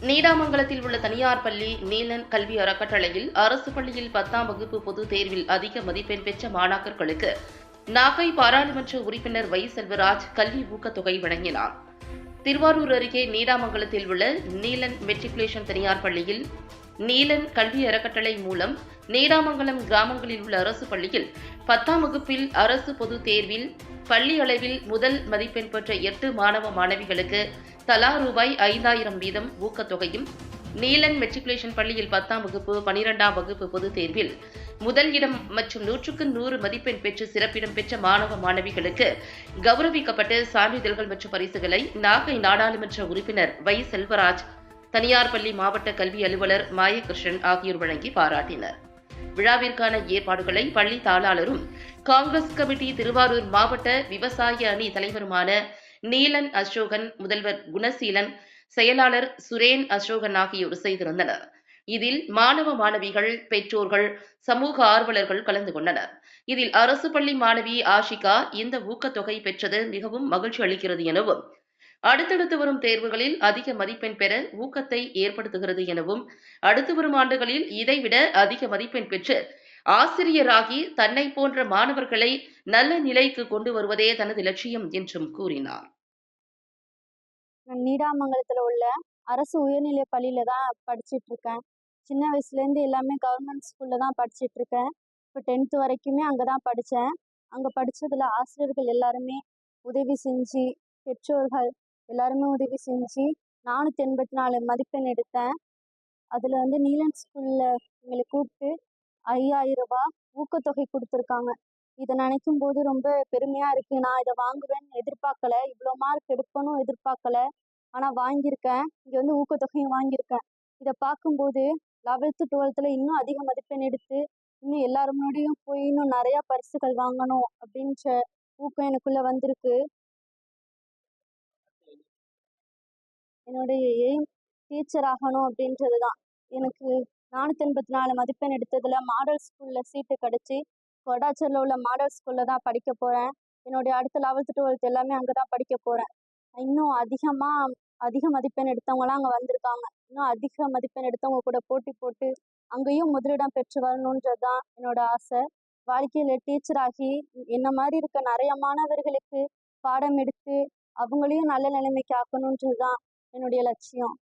நீடாமங்கலத்தில் உள்ள தனியார் பள்ளி நீலன் கல்வி அறக்கட்டளையில் அரசு பள்ளியில் பத்தாம் வகுப்பு பொதுத் தேர்வில் அதிக மதிப்பெண் பெற்ற மாணாக்கர்களுக்கு நாகை பாராளுமன்ற உறுப்பினர் வை. செல்வராஜ் கல்வி ஊக்கத்தொகை வழங்கினார். திருவாரூர் அருகே நீடாமங்கலத்தில் உள்ள நீலன் மெட்ரிகுலேஷன் தனியார் பள்ளியில் நீலன் கல்வி அறக்கட்டளை மூலம் நீடாமங்கலம் கிராமங்களில் உள்ள அரசு பள்ளியில் பத்தாம் வகுப்பில் அரசு பொது தேர்வில் பள்ளி அளவில் முதல் மதிப்பெண் பெற்ற எட்டு மாணவ மாணவிகளுக்கு தலா ரூபாய் ஐந்தாயிரம் வீதம் ஊக்கத்தொகையும் நீலன் மெட்ரிகுலேஷன் பள்ளியில் பத்தாம் வகுப்பு பனிரெண்டாம் வகுப்பு பொதுத் தேர்வில் முதல் இடம் மற்றும் நூற்றுக்கு நூறு மதிப்பெண் பெற்று சிறப்பிடம் பெற்ற மாணவ மாணவிகளுக்கு கௌரவிக்கப்பட்டு சான்றிதழ்கள் மற்றும் பரிசுகளை நாகை நாடாளுமன்ற உறுப்பினர் வை செல்வராஜ் தனியார் பள்ளி மாவட்ட கல்வி அலுவலர் மாயகிருஷ்ணன் ஆகியோர் வழங்கி பாராட்டினர். விழாவிற்கான ஏற்பாடுகளை பள்ளி தாளாளரும் காங்கிரஸ் கமிட்டி திருவாரூர் மாவட்ட விவசாய அணி தலைவருமான நீலன் அசோகன் முதல்வர் குணசீலன் செயலாளர் சுரேன் அசோகன் ஆகியோர் செய்திருந்தனர். இதில் மாணவ மாணவிகள் பெற்றோர்கள் சமூக ஆர்வலர்கள் கலந்து கொண்டனர். இதில் அரசு பள்ளி மாணவி ஆஷிகா இந்த ஊக்கத்தொகை பெற்றது மிகவும் மகிழ்ச்சி அளிக்கிறது எனவும் அடுத்தடுத்து வரும் தேர்வுகளில் அதிக மதிப்பெண் பெற ஊக்கத்தை ஏற்படுத்துகிறது எனவும் அடுத்து வரும் ஆண்டுகளில் இதைவிட அதிக மதிப்பெண் பெற்று ஆசிரியராகி தன்னை போன்ற மாணவர்களை நல்ல நிலைக்கு கொண்டு வருவதே தனது லட்சியம் என்றும் கூறினார். நீடாமங்கலத்துல உள்ள அரசு உயர்நிலை பள்ளியில தான் படிச்சிட்டு இருக்கேன் சின்ன வயசுல இருந்து எல்லாமே கவர்மெண்ட் ஸ்கூல்ல தான் படிச்சிட்டு இருக்கேன் இப்போ டென்த்து வரைக்குமே அங்கே தான் படித்தேன் அங்கே படித்ததில் ஆசிரியர்கள் எல்லாருமே உதவி செஞ்சு பெற்றோர்கள் எல்லாருமே உதவி செஞ்சு நானூற்றி எண்பத்தி நாலு மதிப்பெண் எடுத்தேன். அதில் வந்து நீலன் ஸ்கூலில் எங்களை கூப்பிட்டு ஐயாயிரம் ரூபா ஊக்கத்தொகை கொடுத்துருக்காங்க. இதை நினைக்கும் போது ரொம்ப பெருமையாக இருக்குது நான் இதை வாங்குவேன்னு எதிர்பார்க்கல. இவ்வளோ மார்க் எடுப்பேனும் எதிர்பார்க்கல. ஆனால் வாங்கியிருக்கேன். இங்கே வந்து ஊக்கத்தொகையும் வாங்கியிருக்கேன். இதை பார்க்கும்போது லெவல்த்து டுவெல்த்தில் இன்னும் அதிக மதிப்பெண் எடுத்து இன்னும் எல்லார் முன்னாடியும் போய் இன்னும் நிறையா பரிசுகள் வாங்கணும் அப்படின்ற ஊக்கம் எனக்குள்ளே வந்திருக்கு. என்னுடைய எய்ம் டீச்சர் ஆகணும் அப்படின்றது தான் எனக்கு நானூற்றி எண்பத்தி நாலு மதிப்பெண் எடுத்ததில் மாடல் ஸ்கூலில் சீட்டு கிடச்சி கொடாச்சரில் உள்ள மாடல் ஸ்கூலில் தான் படிக்க போகிறேன் என்னுடைய அடுத்த லெவல்த்து டுவெல்த் எல்லாமே அங்கே தான் படிக்க போகிறேன் இன்னும் அதிகமாக அதிக மதிப்பெண் எடுத்தவங்களாம் அங்கே வந்திருக்காங்க. இன்னும் அதிக மதிப்பெண் எடுத்தவங்க கூட போட்டி போட்டு அங்கேயும் முதலிடம் பெற்று வரணுன்றது தான் என்னோட ஆசை. வாழ்க்கையில் டீச்சராகி என்ன மாதிரி இருக்க நிறைய மாணவர்களுக்கு பாடம் எடுத்து அவங்களையும் நல்ல நிலைமைக்கு ஆக்கணுன்றது தான் என்னுடைய லட்சியம்.